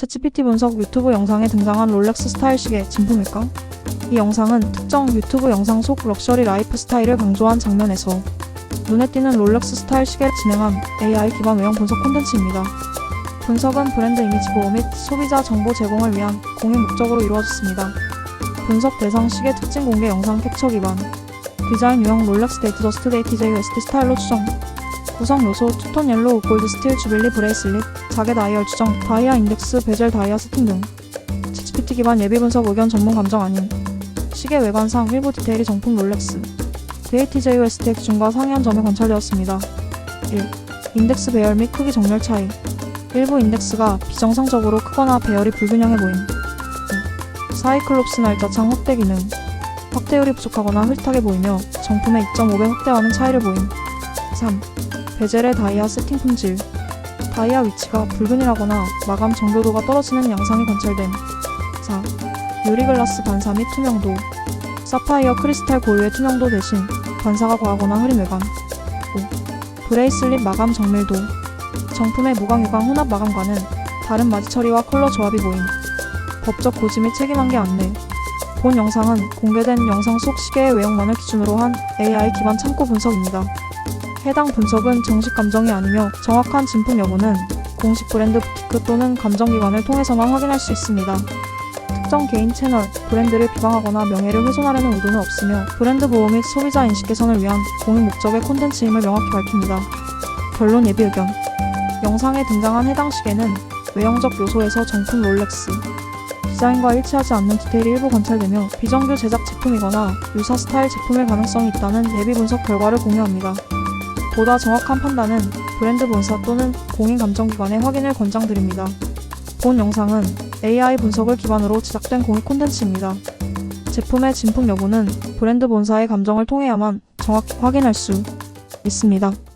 챗GPT 분석 유튜브 영상에 등장한 롤렉스 스타일 시계 진품일까? 이 영상은 특정 유튜브 영상 속 럭셔리 라이프 스타일을 강조한 장면에서 눈에 띄는 롤렉스 스타일 시계를 진행한 AI 기반 외형 분석 콘텐츠입니다. 분석은 브랜드 이미지 보호 및 소비자 정보 제공을 위한 공익 목적으로 이루어졌습니다. 분석 대상 시계 특징 공개 영상 캡처 기반 디자인 유형 롤렉스 데이트 더스트 데이트 JUST 스타일로 추정 구성 요소 투톤 옐로우 골드 스틸 주빌리 브레이슬릿 자개 다이얼 추정 다이아 인덱스 베젤 다이아 스팅 등 챗GPT 기반 예비 분석 의견 전문 감정 아닌 시계 외관상 일부 디테일이 정품 롤렉스 DATJUST 기준과 상이한 점이 관찰되었습니다. 1. 인덱스 배열 및 크기 정렬 차이 일부 인덱스가 비정상적으로 크거나 배열이 불균형해 보임 2. 사이클롭스 날짜창 확대 기능 확대율이 부족하거나 흐릿하게 보이며 정품의 2.5배 확대와는 차이를 보임 3. 베젤의 다이아 세팅 품질. 다이아 위치가 불균이라거나 마감 정교도가 떨어지는 양상이 관찰됨. 4. 유리글라스 반사 및 투명도. 사파이어 크리스탈 고유의 투명도 대신 반사가 과하거나 흐린 외관. 5. 브레이슬릿 마감 정밀도. 정품의 무광 유광 혼합 마감과는 다른 마지 처리와 컬러 조합이 보임. 법적 고지 및 책임한계 안내. 본 영상은 공개된 영상 속 시계의 외형만을 기준으로 한 AI 기반 참고 분석입니다. 해당 분석은 정식 감정이 아니며 정확한 진품 여부는 공식 브랜드 부티크 또는 감정기관을 통해서만 확인할 수 있습니다. 특정 개인 채널, 브랜드를 비방하거나 명예를 훼손하려는 의도는 없으며 브랜드 보호 및 소비자 인식 개선을 위한 공익 목적의 콘텐츠임을 명확히 밝힙니다. 결론 예비 의견 영상에 등장한 해당 시계는 외형적 요소에서 정품 롤렉스 디자인과 일치하지 않는 디테일이 일부 관찰되며 비정규 제작 제품이거나 유사 스타일 제품일 가능성이 있다는 예비 분석 결과를 공유합니다. 보다 정확한 판단은 브랜드 본사 또는 공인 감정 기관의 확인을 권장드립니다. 본 영상은 AI 분석을 기반으로 제작된 공익 콘텐츠입니다. 제품의 진품 여부는 브랜드 본사의 감정을 통해야만 정확히 확인할 수 있습니다.